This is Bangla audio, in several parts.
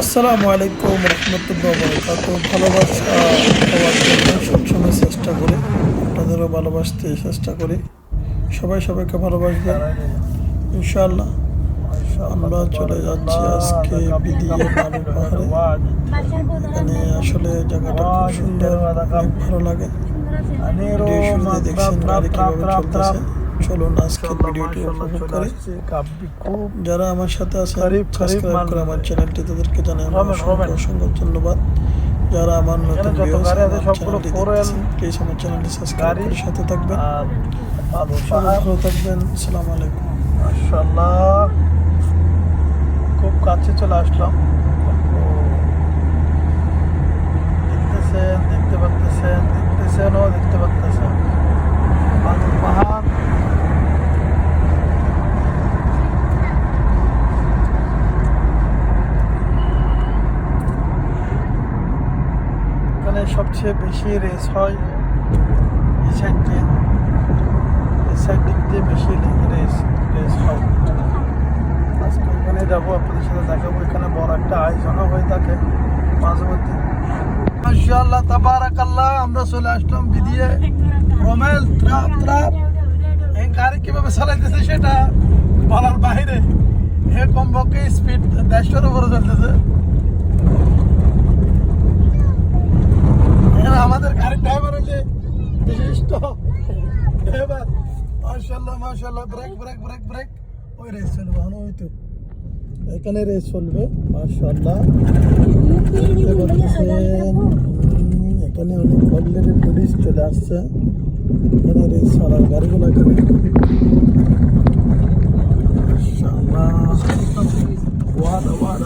আসসালামু আলাইকুম রহমতুল্লাহ বরকাত। ভালোবাসা জন্য সবসময় চেষ্টা করি, আপনাদেরও ভালোবাসতে চেষ্টা করি। সবাই সবাইকে ভালোবাসবেন ইনশাআল্লাহ আমরা চলে যাচ্ছি আজকে পাহাড়ে। এখানে আসলে জায়গাটা খুব সুন্দর ভালো লাগে। দেখছেন গাড়ি কীভাবে চলতেছে। চলুন আজকে ভিডিওটি উপভোগ করি। যারা আমার সাথে করিব সাবস্ক্রাইব করে আমার চ্যানেলটি তাদেরকে জানাই আমার অসংখ্য অসংখ্য ধন্যবাদ। যারা আমার নতুন আছে চ্যানেলটি 4L দেখতেছেন প্লিজ আমার চ্যানেলটি সাবস্ক্রাইব করে সাথে থাকবেন। ভালো থাকবেন আসসালামু আলাইকুম। মাশাআল্লাহ। খুব কাছে চলে আসলাম তো দেখতেছেন দেখতে পাচ্তেছেন দেখতেছেন ও দেখতে পাচ্তেছেন বালুর পাহাড় এখানে সবচেয়ে বেশি রেস হয় এই সাইড দিয়ে এই সাইড দিক দিয়ে বেশি রেস রেস হয়। আজকে ওখানে যাব, আপনাদের সাথে দেখাবো। এখানে বড় একটা আয়োজনও হয়ে থাকে মাঝে মধ্যে মাশাআল্লাহ, তাবারাকাল্লাহ, আমরা চলে আসলাম বিদিয়ে। রমেল ত্রাপ ত্রাপ এই গাড়ি কীভাবে চালাইতেছে সেটা বলার বাইরে। হে কমপক্ষে স্পিড দেড়শোর উপরে চলতেছে। এবার মাশাল্লাহ মাশাল্লাহ ব্রেক ব্রেক ব্রেক ব্রেক ওই রেস চলবে ভালো তো। এখানে রেস চলবে মাশাল্লাহ এখানে অনেক অলরেডি পুলিশ চলে আসছে। এখানে রেস চলার গাড়িগুলো মাশাল্লাহ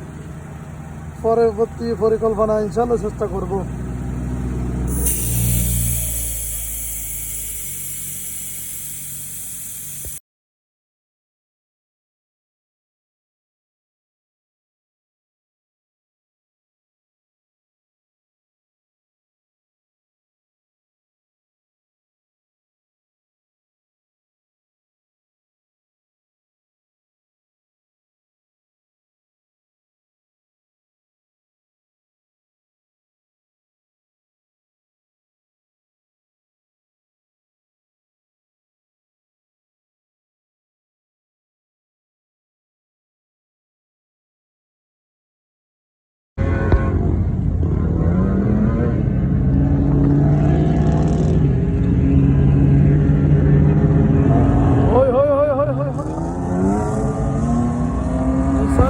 পরবর্তী পরিকল্পনা ইনশাল্লাহ চেষ্টা করব।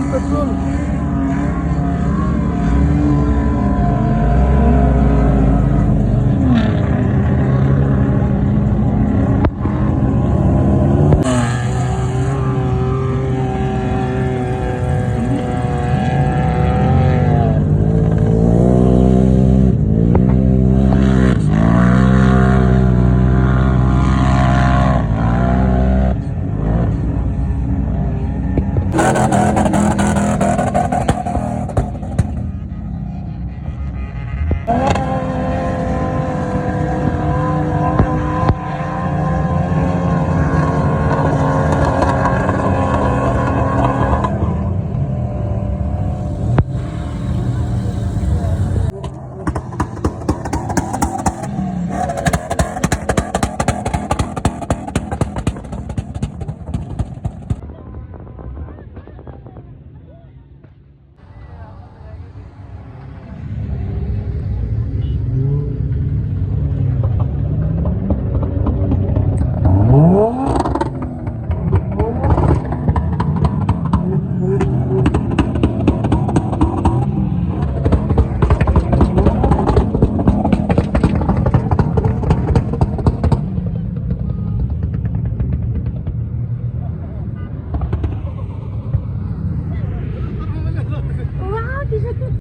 panas betul no, no, no, no.